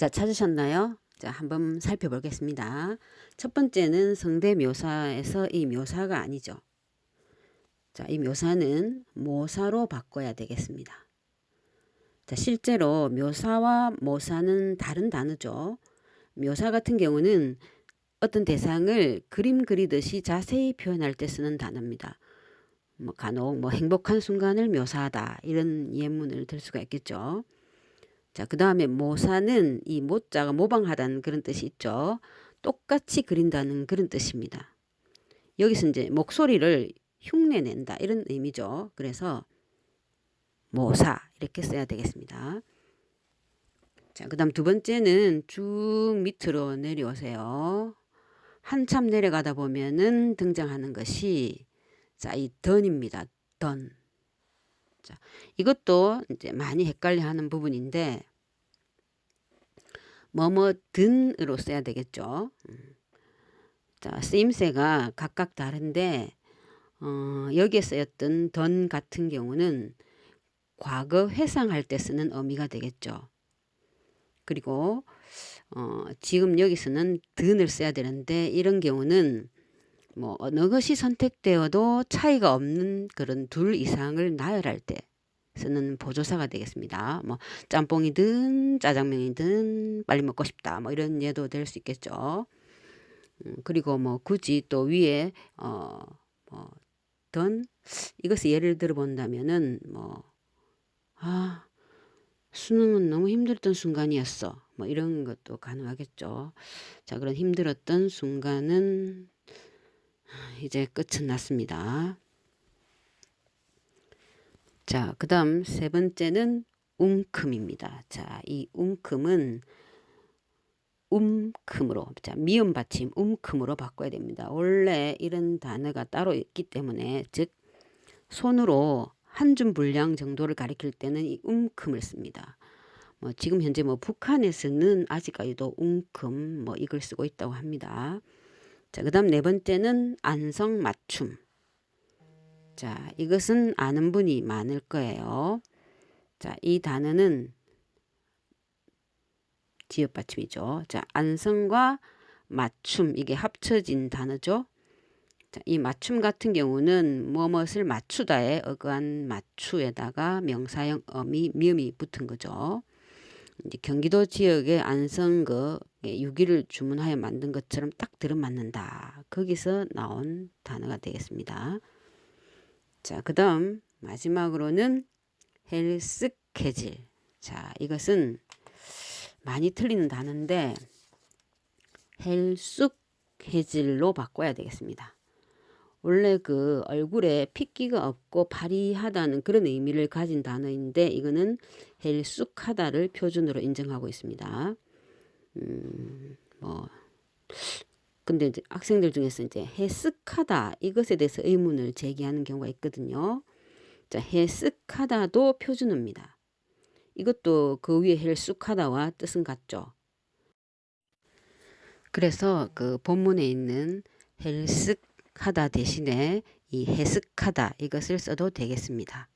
자, 찾으셨나요? 자, 한번 살펴보겠습니다. 첫 번째는 성대 묘사에서 이 묘사가 아니죠. 자, 이 묘사는 모사로 바꿔야 되겠습니다. 자, 실제로 묘사와 모사는 다른 단어죠. 묘사 같은 경우는 어떤 대상을 그림 그리듯이 자세히 표현할 때 쓰는 단어입니다. 뭐 간혹 뭐 행복한 순간을 묘사하다 이런 예문을 들 수가 있겠죠. 자, 그 다음에 모사는 이 모자가 모방하다는 그런 뜻이 있죠. 똑같이 그린다는 그런 뜻입니다. 여기서 이제 목소리를 흉내낸다 이런 의미죠. 그래서 모사 이렇게 써야 되겠습니다. 자, 그 다음 두 번째는 쭉 밑으로 내려오세요. 한참 내려가다 보면은 등장하는 것이 자, 이 던입니다. 던. 자, 이것도 이제 많이 헷갈려 하는 부분인데 뭐뭐 든으로 써야 되겠죠. 음. 자, 쓰임새가 각각 다른데 어, 여기에 쓰였던 던 같은 경우는 과거 회상할 때 쓰는 의미가 되겠죠. 그리고 어, 지금 여기서는 든을 써야 되는데 이런 경우는 뭐 어느 것이 선택되어도 차이가 없는 그런 둘 이상을 나열할 때 쓰는 보조사가 되겠습니다. 뭐 짬뽕이든 짜장면이든 빨리 먹고 싶다 뭐 이런 예도 될 수 있겠죠. 음, 그리고 뭐 굳이 또 위에 어뭐던 이것을 예를 들어 본다면은 뭐 아 수능은 너무 힘들었던 순간이었어. 뭐 이런 것도 가능하겠죠. 자, 그런 힘들었던 순간은 이제 끝은 났습니다. 자, 그 다음 세 번째는 웅큼입니다. 자, 이 웅큼은 움큼으로, 자, 미음 받침 움큼으로 바꿔야 됩니다. 원래 이런 단어가 따로 있기 때문에, 즉, 손으로 한 줌 분량 정도를 가리킬 때는 이 움큼을 씁니다. 뭐 지금 현재 뭐 북한에서는 아직까지도 웅큼 뭐 이걸 쓰고 있다고 합니다. 자, 그 다음 네 번째는 안성 맞춤. 자, 이것은 아는 분이 많을 거예요. 자, 이 단어는 지읒 받침이죠. 자, 안성과 맞춤 이게 합쳐진 단어죠. 자, 이 맞춤 같은 경우는 무엇을 맞추다에 어그한 맞추에다가 명사형 어미 미음이 붙은 거죠. 이제 경기도 지역의 안성거 유기를 주문하여 만든 것처럼 딱 들어맞는다. 거기서 나온 단어가 되겠습니다. 자, 그 다음 마지막으로는 헬스케질. 자, 이것은 많이 틀리는 단어인데 헬쑥해질로 바꿔야 되겠습니다. 원래 그 얼굴에 핏기가 없고 파리하다는 그런 의미를 가진 단어인데 이거는 헬쑥하다를 표준으로 인정하고 있습니다. 음, 뭐 근데 이제 학생들 중에서 이제 해쓱하다 이것에 대해서 의문을 제기하는 경우가 있거든요. 자, 해쓱하다도 표준어입니다. 이것도 그 위에 헬쑥하다와 뜻은 같죠. 그래서 그 본문에 있는 헬쓱 하다 대신에 이 해석하다 이것을 써도 되겠습니다.